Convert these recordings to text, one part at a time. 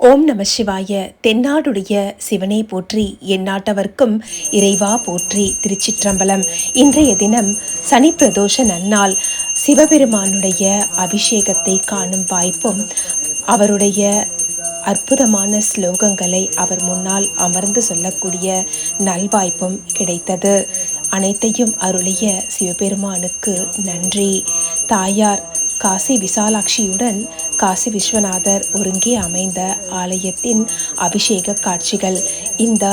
ஓம் நம சிவாய. தென்னாடுடைய சிவனை போற்றி எந்நாட்டவர்க்கும் இறைவா போற்றி திருச்சிற்றம்பலம். இன்றைய தினம் சனி பிரதோஷ நன்னால் சிவபெருமானுடைய அபிஷேகத்தை காணும் வாய்ப்பும் அவருடைய அற்புதமான ஸ்லோகங்களை அவர் முன்னால் அமர்ந்து சொல்லக்கூடிய நல்வாய்ப்பும் கிடைத்தது. அனைத்தையும் அருளிய சிவபெருமானுக்கு நன்றி. தாயார் காசி விசாலாட்சியுடன் காசி விஸ்வநாதர் ஒருங்கே அமைந்த ஆலயத்தின் அபிஷேக காட்சிகள். இந்த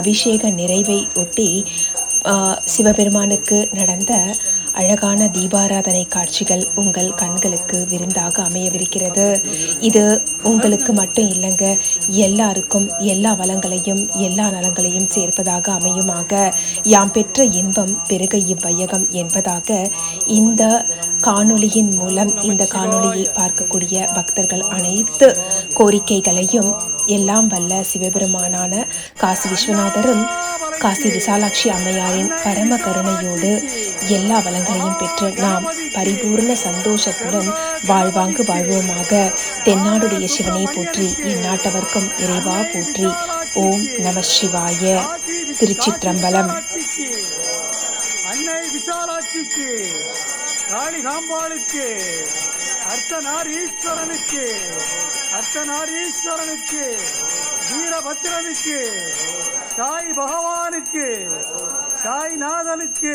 அபிஷேக நிறைவை ஒட்டி சிவபெருமானுக்கு நடந்த அழகான தீபாராதனை காட்சிகள் உங்கள் கண்களுக்கு விருந்தாக அமையவிருக்கிறது. இது உங்களுக்கு மட்டும் இல்லைங்க எல்லாருக்கும் எல்லா வளங்களையும் எல்லா நலங்களையும் சேர்ப்பதாக அமையுமாக. யாம் பெற்ற இன்பம் பெருக இவ்வையகம் என்பதாக இந்த காணொளியின் மூலம் இந்த காணொளியை பார்க்கக்கூடிய பக்தர்கள் அனைத்து கோரிக்கைகளையும் எல்லாம் வல்ல சிவபெருமானான காசி விஸ்வநாதரும் காசி விசாலாட்சி அம்மையாரின் பரம கருணையோடு எல்லா வளங்களையும் பெற்று நாம் பரிபூர்ண சந்தோஷத்துடன் வாழ்வாங்கு வாழ்வோமாக தென்னாடுடைய சிவனை போற்றி எந்நாட்டவர்க்கும் இறைவா போற்றி. ஓம் நம சிவாய. திருச்சிற்றம்பலம். விசாலாட்சிக்கு காளிகாம்பாளுக்கு அர்த்தநாரீஸ்வரனுக்கு அர்த்தநாரீஸ்வரனுக்கு வீரபத்ரனுக்கு சாய் பகவானுக்கு சாய்நாதனுக்கு.